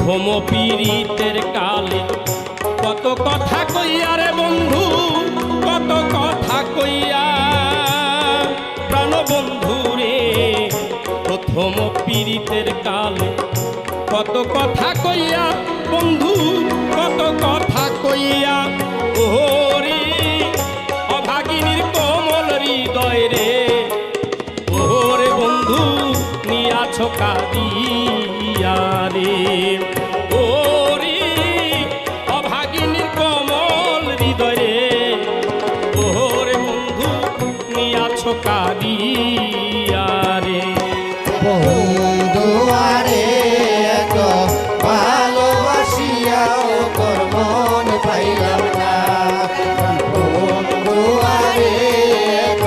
প্রথম পীড়িতের কালে। কত কথা কইয়া রে বন্ধু, কত কথা কইয়া। প্রাণ বন্ধু রে, প্রথম পীড়িতের কালে। কত কথা কইয়া বন্ধু, কত কথা কইয়া। ওরে অভাগিনীর কোমল হৃদয় রে। ওরে বন্ধু, নিয়া নিয়াছ কাদিয়া রে। নিয়াছ কাদিয়া রে বন্ধু আরে এত ভালোবাসিয়াও তোর মন পাইলাম না। বন্ধু আরে এত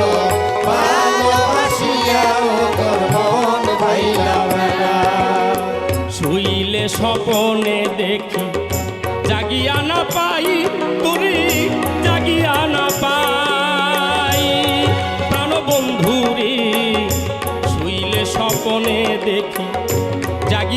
ভালোবাসিয়াও তোর মন পাইলাম না। শুইলে স্বপনে দেখি জাগিয়া না পাই তুরি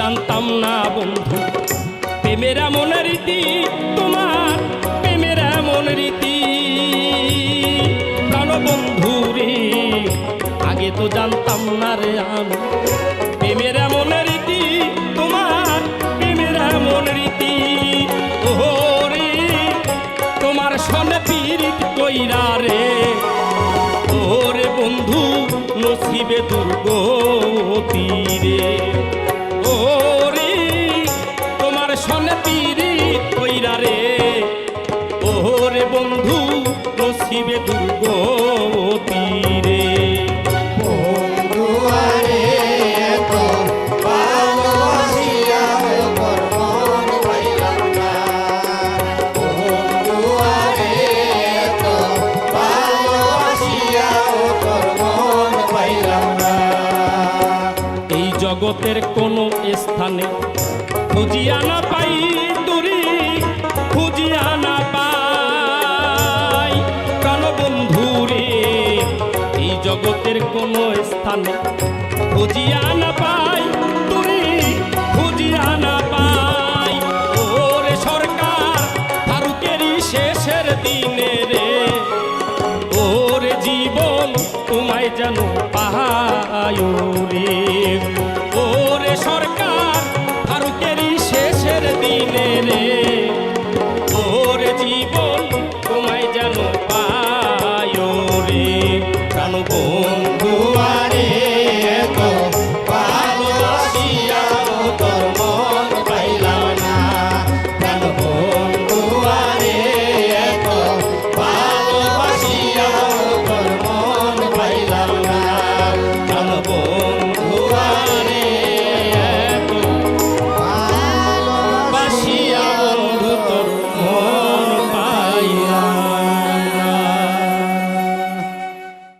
জানতাম না বন্ধু। প্রেমের এমন রীতি, তোমার প্রেমের এমন রীতি। প্রাণ বন্ধু রে, আগে তো জানতাম না রে আমি। প্রেমের এমন রীতি, তোমার প্রেমের এমন রীতি। ওহো রে, তোমার সনে পীড়িত কইরা রে। ওরে বন্ধু, নসিবে দুর্গতি রে। ওরে তোমার সনে পীড়ি কইরা রে। ওরে বন্ধু নসিবে দুর্গতি। জগতের কোনো স্থানে। খুঁজিয়া না পাই দূরি, খুঁজিয়া না পাই প্রাণবন্ধুরে। এই জগতের কোনো স্থানে খুঁজিয়া না পাই দূরি, খুঁজিয়া না পাই। ওরে সরকার, ফারুকেরই শেষের দিনে রে। ওরে জীবন তোমায় যেন পাহায় রে।